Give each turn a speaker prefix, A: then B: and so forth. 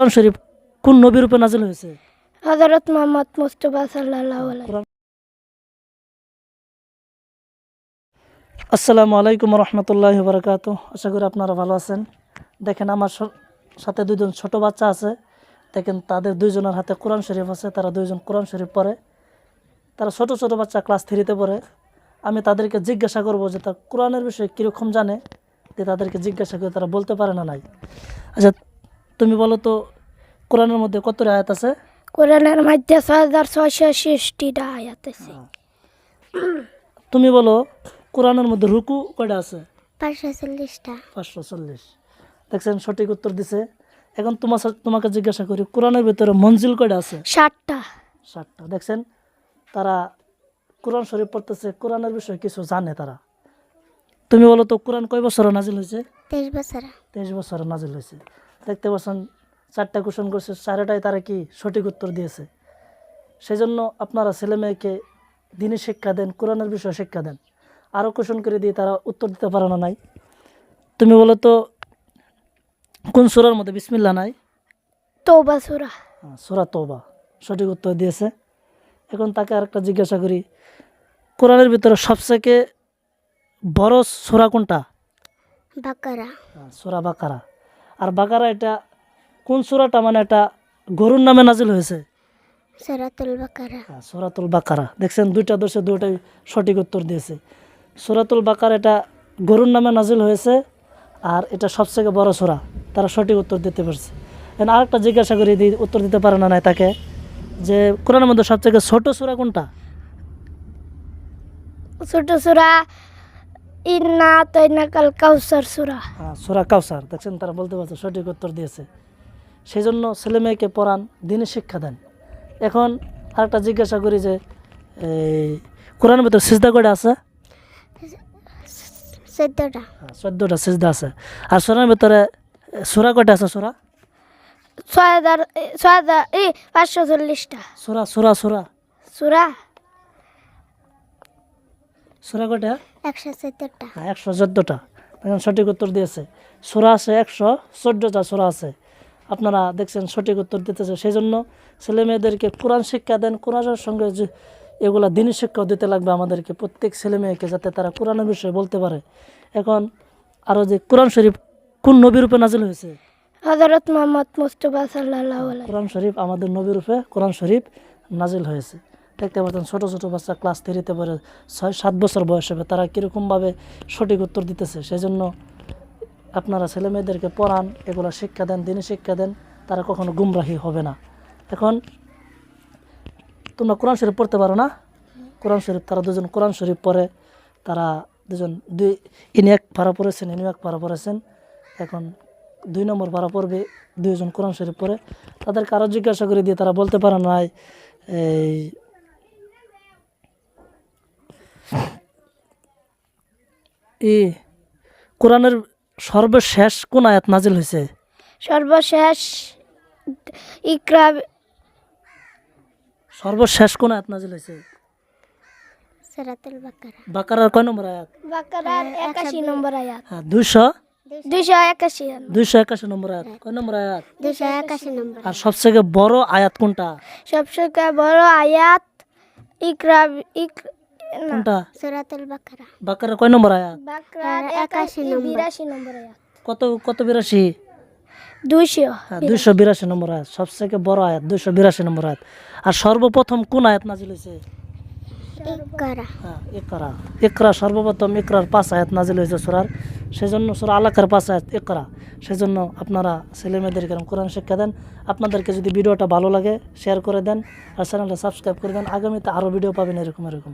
A: কোরআন শরীফ কোন নবীর উপর নাজিল হয়েছে?
B: হজরত মোহাম্মদ মুস্তফা সাল্লাহ
A: কোরআন- আসসালামু আলাইকুম রহমতুল্লাহ বারকাত আশা করি আপনারা ভালো আছেন। দেখেন আমার সাথে দুইজন ছোট বাচ্চা আছে। দেখেন তাদের দুইজনের হাতে কোরআন শরীফ আছে তারা দুইজন কোরআন শরীফ পড়ে। তারা ছোট ছোট বাচ্চা ক্লাস থ্রিতে পড়ে। আমি তাদেরকে জিজ্ঞাসা করব যে তার কোরআনের বিষয়ে কীরকম জানে? যে তাদেরকে জিজ্ঞাসা করে তারা বলতে পারে না নাই। আচ্ছা তুমি বলো তো কোরআনের মধ্যে কত আয়াত আছে?
B: কোরআনের মধ্যে ছয় হাজার ছয়শো ষষ্টিটা আয়াত আছে।
A: তুমি বলো কোরআনের মধ্যে রুকু কয়টা আছে?
B: পাঁচশো চল্লিশটা।
A: পাঁচশো চল্লিশ। দেখছেন সঠিক উত্তর দিছে। এখন তোমার তোমাকে জিজ্ঞাসা করি কোরআনের ভিতরে মঞ্জিল কয়টা আছে?
B: ষাটটা।
A: ষাটটা। দেখছেন তারা কোরআন শরীফ পড়তেছে কোরআনের বিষয়ে কিছু জানে তারা। তুমি বলো তো কোরআন কয় বছরে নাজিল হয়েছে?
B: তেইশ বছর।
A: তেইশ বছরে নাজিল হয়েছে। দেখতে পাচ্ছেন চারটা কোশ্চেন করছে চারটায় তারা কি সঠিক উত্তর দিয়েছে। সেই জন্য আপনারা ছেলে মেয়েকে দিনই শিক্ষা দেন কোরআনের বিষয়ে শিক্ষা দেন। আরও কোশ্চেন করে দিয়ে তারা উত্তর দিতে পারে না নাই। তুমি বলো তো কোন সুরার মধ্যে বিসমিল্লা নাই?
B: তোবা সুরা।
A: হ্যাঁ, সুরা তোবা সঠিক উত্তর দিয়েছে। এখন তাকে আরেকটা জিজ্ঞাসা করি কোরআনের ভিতরে সবথেকে বড় সুরা কোনটা?
B: বাকারা।
A: হ্যাঁ, সুরা বাকারা। আর বাকারা এটা কোন সুরাটা? মানে এটা গরুর নামে নাজিল হয়েছে।
B: সরাতুল বাকারা।
A: হ্যাঁ, বাকারা। দেখছেন দুইটা দোষে দুইটাই সঠিক উত্তর দিয়েছে। সুরাতুল বাকার এটা গরুর নামে নাজিল হয়েছে আর এটা সবথেকে বড় সুরা। তারা সঠিক উত্তর দিতে পারছে। এখন আরেকটা জিজ্ঞাসা করি দিই উত্তর দিতে পারে না নাই তাকে? যে কোরআনের মধ্যে সবথেকে ছোট সুরা কোনটা?
B: ছোট সুরা ইন্না তৈনাকাল কাউসার সুরা।
A: হ্যাঁ সুরা কাউসার। দেখছেন তারা বলতে পারছে সঠিক উত্তর দিয়েছে। সেই জন্য ছেলে মেয়েকে পড়ান দিনে শিক্ষা দেন। এখন আরেকটা জিজ্ঞাসা করি যে এই কোরআনের ভিতরে সিজদা কয়টা আছে?
B: চোদ্দটা।
A: হ্যাঁ, সিজদা আছে। আর সোনার ভিতরে সুরা কয়টা আছে সুরা?
B: ছয় হাজার ছয় হাজার এই পাঁচশো চল্লিশটা।
A: সুরা সুরা সুরা।
B: সুরা?
A: সুরা কয়টা?
B: একশো চোদ্দটা।
A: হ্যাঁ সঠিক উত্তর দিয়েছে। সুরা আছে একশো চোদ্দোটা সুরা আছে। আপনারা দেখছেন সঠিক উত্তর দিতেছে। সেই জন্য ছেলে মেয়েদেরকে কোরআন শিক্ষা দেন কোরআনের সঙ্গে যে এগুলা দিনী শিক্ষাও দিতে লাগবে আমাদেরকে। প্রত্যেক ছেলে মেয়েকে যাতে তারা কোরআনের বিষয়ে বলতে পারে। এখন আরও যে কোরআন শরীফ কোন নবীর উপরে নাজিল হয়েছে?
B: হজরত মোহাম্মদ মুস্তফা সাল্লাহ
A: কোরআন শরীফ আমাদের নবীর রূপে কোরআন শরীফ নাজিল হয়েছে। দেখতে পাচ্ছেন, ছোটো ছোটো বাচ্চা ক্লাস থ্রিতে পড়ে ছয়, সাত বছর বয়স হবে। তারা কীরকমভাবে সঠিক উত্তর দিতেছে? সেই জন্য আপনারা ছেলে মেয়েদেরকে পড়ান, এগুলো শিক্ষা দেন দিনই শিক্ষা দেন, তারা কখনো গুমরাহি হবে না। এখন তোমরা কোরআন শরীফ পড়তে পারো না? কোরআন শরীফ, তারা দুজন কোরআন শরীফ পড়ে, তারা দুজন দুই ইনি এক ভাড়া পড়েছেন ইনি এক ভাড়া পড়েছেন। এখন দুই নম্বর ভাড়া পড়বে, দুইজন কোরআন শরীফ পড়ে। তাদেরকে আরও জিজ্ঞাসা করে দিয়ে তারা বলতে পারে না এই ই কোরআনের সর্বশেষ কোন আয়াত নাজিল হয়েছে?
B: সর্বশেষ ইকরা
A: সর্বশেষ কোন আয়াত নাজিল হয়েছে?
B: সরাতুল বাকারা।
A: বাকারার কয় নম্বর আয়াত?
B: বাকারার একাশি নম্বর আয়াত।
A: হ্যাঁ দুইশো?
B: দুইশো একাশি
A: দুইশো একাশি নম্বর আয়াত। কয় নম্বর আয়াত?
B: নম্বর।
A: আর সবথেকে বড় আয়াত কোনটা?
B: সবথেকে বড় আয়াত ইকরা ইক
A: কোনটা
B: সরাতুল বাকারা
A: বাকারার কয় নম্বর আয়াত
B: বাকারার একাশি নম্বর বিরাশি নম্বর আয়াত
A: কত কত বিরাশি
B: দুইশো
A: হ্যাঁ দুইশো বিরাশি নম্বর আয়াত সবথেকে বড় আয়াত দুইশো বিরাশি নম্বর আয়াত আর সর্বপ্রথম কোন আয়াত নাজিল হয়েছে
B: ইকরা
A: হ্যাঁ ইকরা ইকরা সর্বপ্রথম ইকরার পাঁচ আয়াত নাজিল হয়েছে সুরার সেই জন্য সুরা আলাকার পাঁচ আয়াত ইকরা সেই জন্য আপনারা ছেলে মেয়েদেরকে এরকম কোরআন শিক্ষা দেন আপনাদেরকে যদি ভিডিওটা ভালো লাগে শেয়ার করে দেন আর চ্যানেলটা সাবস্ক্রাইব করে দেন আগামীতে আরও ভিডিও পাবেন এরকম এরকম